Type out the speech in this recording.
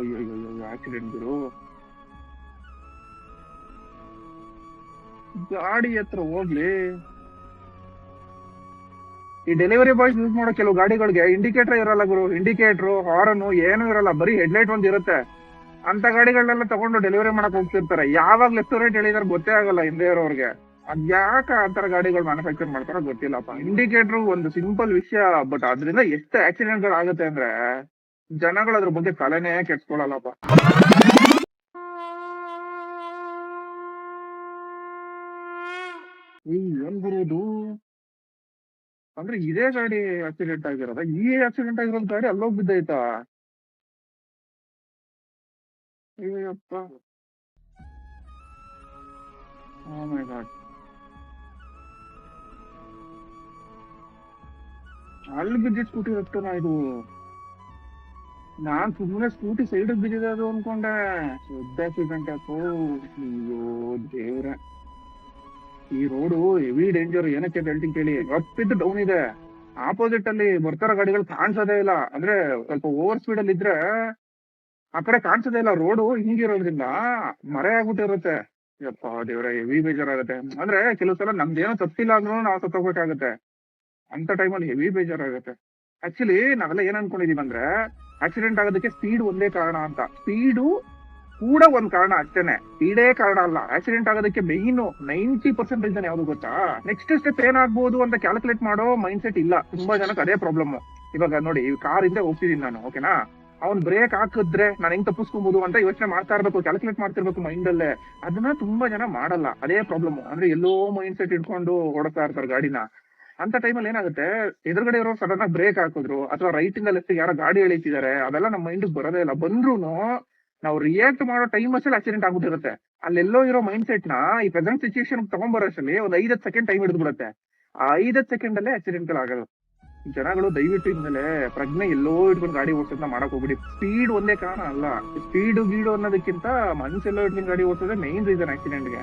ಅಯ್ಯೋ ಆಕ್ಸಿಡೆಂಟ್ ಗುರು. ಗಾಡಿ ಹತ್ರ ಹೋಗ್ಲಿ. ಈ ಡೆಲಿವರಿ ಬಾಯ್ಸ್ ಯೂಸ್ ಮಾಡೋ ಕೆಲವು ಗಾಡಿಗಳಿಗೆ ಇಂಡಿಕೇಟರ್ ಇರಲ್ಲ ಗುರು ಇಂಡಿಕೇಟರ್ ಹಾರನ್ ಏನು ಇರಲ್ಲ, ಬರೀ ಹೆಡ್ಲೈಟ್ ಒಂದ್ ಇರುತ್ತೆ. ಅಂತ ಗಾಡಿಗಳನ್ನೆಲ್ಲ ತಗೊಂಡು ಡೆಲಿವರಿ ಮಾಡಕ್ ಹೋಗ್ತಿರ್ತಾರೆ. ಯಾವಾಗ ಲೆಫ್ಟ್ ರೈಟ್ ಹೇಳಿದಾರೆ ಗೊತ್ತೇ ಆಗಲ್ಲ ಹಿಂದೆ ಇರೋರ್ಗೆ. ಅದ್ಯಾಕ ಆತರ ಗಾಡಿಗಳು ಮ್ಯಾನುಫ್ಯಾಕ್ಚರ್ ಮಾಡ್ತಾರೋ ಗೊತ್ತಿಲ್ಲಪ್ಪ. ಇಂಡಿಕೇಟರ್ ಒಂದು ಸಿಂಪಲ್ ವಿಷಯ ಬಟ್ ಅದರಿಂದ ಎಷ್ಟು ಆಕ್ಸಿಡೆಂಟ್ಗಳು ಆಗುತ್ತೆ ಅಂದ್ರೆ ಜನಗಳು ಅದ್ರ ಬಗ್ಗೆ ತಲೆನೇ ಕೆಡ್ಸ್ಕೊಳಲ್ಲಪ್ಪ. ಏನ್ ಬರೋದು ಅಂದ್ರೆ ಇದೇ ಗಾಡಿ ಆಕ್ಸಿಡೆಂಟ್ ಆಗಿರೋದ? ಈ ಆಕ್ಸಿಡೆಂಟ್ ಆಗಿರೋದ್ ಗಾಡಿ ಅಲ್ಲೋಗ್ ಬಿದ್ದೈತಾ? ಅಯ್ಯಪ್ಪ ಮೈ ಗಾಡ್ ಅಲ್ಲಿ ಬಿದ್ದಿದ್ ಸ್ಕೂಟಿ ಇದು? ನಾನ್ ಸುಮ್ನೆ ಸ್ಕೂಟಿ ಸೈಡ್ ಬಿದ್ದಿದೆ ಅದು ಅನ್ಕೊಂಡೆ. ಶುದ್ಧ ಆಕ್ಸಿಡೆಂಟ್ ಅಯ್ಯೋ, ದೇವ್ರೆ. ಈ ರೋಡು ಹೆವಿ ಡೇಂಜರ್ ಏನಕ್ಕೆ ಹೇಳ್ತೀನಿ ಕೇಳಿ. ಅಪ್ಪಿದ್ದು ಡೌನ್ ಇದೆ. ಆಪೋಸಿಟ್ ಅಲ್ಲಿ ಬರ್ತಾರ ಗಾಡಿಗಳು ಕಾಣಿಸೋದೇ ಇಲ್ಲ. ಅಂದ್ರೆ ಸ್ವಲ್ಪ ಓವರ್ ಸ್ಪೀಡ್ ಅಲ್ಲಿ ಇದ್ರೆ ಆ ಕಡೆ ಕಾಣಿಸೋದೇ ಇಲ್ಲ. ರೋಡು ಹಿಂಗಿರೋದ್ರಿಂದ ಮರೆ ಆಗ್ಬಿಟ್ಟಿರುತ್ತೆ. ಯಪ್ಪ, ದೇವ್ರೆ ಹೆವಿ ಬೇಜಾರಾಗುತ್ತೆ. ಅಂದ್ರೆ ಕೆಲವು ಸಲ ನಮ್ದೇನೋ ತಪ್ಪಿಲ್ಲ ಅಂದ್ರೂ ನಾವು ಸತ್ತೋಗ್ಬೇಕಾಗತ್ತೆ ಅಂತ ಟೈಮಲ್ಲಿ ಹೆವಿ ಬೇಜಾರಾಗುತ್ತೆ. ಆಕ್ಚುಲಿ ನಾವೆಲ್ಲ ಏನ್ ಅನ್ಕೊಂಡಿದೀವಿ ಅಂದ್ರೆ ಆಕ್ಸಿಡೆಂಟ್ ಆಗೋದಕ್ಕೆ ಸ್ಪೀಡ್ ಒಂದೇ ಕಾರಣ ಅಂತ. ಸ್ಪೀಡು ಕೂಡ ಒಂದ್ ಕಾರಣ ಅಷ್ಟೇನೆ. ಸ್ಪೀಡೇ ಕಾರಣ ಅಲ್ಲ. ಆಕ್ಸಿಡೆಂಟ್ ಆಗೋದಕ್ಕೆ ಮೈನ್ ನೈಂಟಿ ಪರ್ಸೆಂಟ್ ರೀಸನ್ ಯಾವ್ದು ಗೊತ್ತಾ? ನೆಕ್ಸ್ಟ್ ಸ್ಟೆಪ್ ಏನಾಗ್ಬೋದು ಅಂತ ಕ್ಯಾಲ್ಕುಲೇಟ್ ಮಾಡೋ ಮೈಂಡ್ ಸೆಟ್ ಇಲ್ಲ. ತುಂಬಾ ಜನಕ್ಕೆ ಅದೇ ಪ್ರಾಬ್ಲಮ್ ಇವಾಗ ನೋಡಿ ಕಾರ್ ಇಂದ ಹೋಗ್ತಿದ್ದೀನಿ ನಾನು ಓಕೆನಾ ಅವ್ನ್ ಬ್ರೇಕ್ ಹಾಕಿದ್ರೆ ನಾನು ಹೆಂಗ್ ತಪ್ಪಿಸ್ಕೊಬಹುದು ಅಂತ ಯೋಚನೆ ಮಾಡ್ತಾ ಇರ್ಬೇಕು ಕ್ಯಾಲ್ಕುಲೇಟ್ ಮಾಡ್ತಿರ್ಬೇಕು ಮೈಂಡ್ ಅಲ್ಲೇ. ಅದನ್ನ ತುಂಬಾ ಜನ ಮಾಡಲ್ಲ. ಅದೇ ಪ್ರಾಬ್ಲಮ್ ಅಂದ್ರೆ ಎಲ್ಲೋ ಮೈಂಡ್ ಸೆಟ್ ಇಟ್ಕೊಂಡು ಓಡ್ತಾ ಇರ್ತಾರೆ ಗಾಡಿನ. ಅಂತ ಟೈಮಲ್ಲಿ ಏನಾಗುತ್ತೆ? ಎದುರುಗಡೆ ಇರೋ ಸಡನ್ ಆಗಿ ಬ್ರೇಕ್ ಹಾಕಿದ್ರು. ಅಥವಾ ರೈಟ್ ಇಂದ ಲೆಫ್ಟ್ ಯಾರೋ ಗಾಡಿ ಎಳಿತಿದ್ದಾರೆ ಅದೆಲ್ಲ ನಮ್ಮ ಮೈಂಡ್ ಬರೋದೇ ಇಲ್ಲ. ಬಂದ್ರೂನು ನಾವು ರಿಯಾಕ್ಟ್ ಮಾಡೋ ಟೈಮ್ ಅಷ್ಟೇ ಆಕ್ಸಿಡೆಂಟ್ ಆಗ್ಬಿಟ್ಟಿರುತ್ತೆ. ಅಲ್ಲೆಲ್ಲೋ ಇರೋ ಮೈಂಡ್ ಸೆಟ್ನ ಈ ಪ್ರೆಸೆಂಟ್ ಸಿಚುಯೇಷನ್ ತಗೊಂಡ್ಬರೋಷ್ಟಲ್ಲಿ ಒಂದ್ ಐದತ್ ಸೆಕೆಂಡ್ ಟೈಮ್ ಹಿಡಿದು ಬಿಡುತ್ತೆ ಆ ಐದತ್ ಸೆಕೆಂಡ್ ಅಲ್ಲೇ ಆಕ್ಸಿಡೆಂಟ್ಗಳು ಜನಗಳು ದಯವಿಟ್ಟು ಪ್ರಜ್ಞೆ ಎಲ್ಲೋ ಇಟ್ಕೊಂಡು ಗಾಡಿ ಓಡಿಸೋದನ್ನ ಮಾಡಕ್ ಹೋಗ್ಬಿಡಿ. ಸ್ಪೀಡ್ ಒಂದೇ ಕಾರಣ ಅಲ್ಲ. ಸ್ಪೀಡ್ ಗೀಡು ಅನ್ನೋದಕ್ಕಿಂತ ಮನ್ಸೆಲ್ಲೋ ಇಟ್ಕೊಂಡು ಗಾಡಿ ಓಡಿಸೋದೇ ಮೈನ್ ರೀಸನ್ ಆಕ್ಸಿಡೆಂಟ್ಗೆ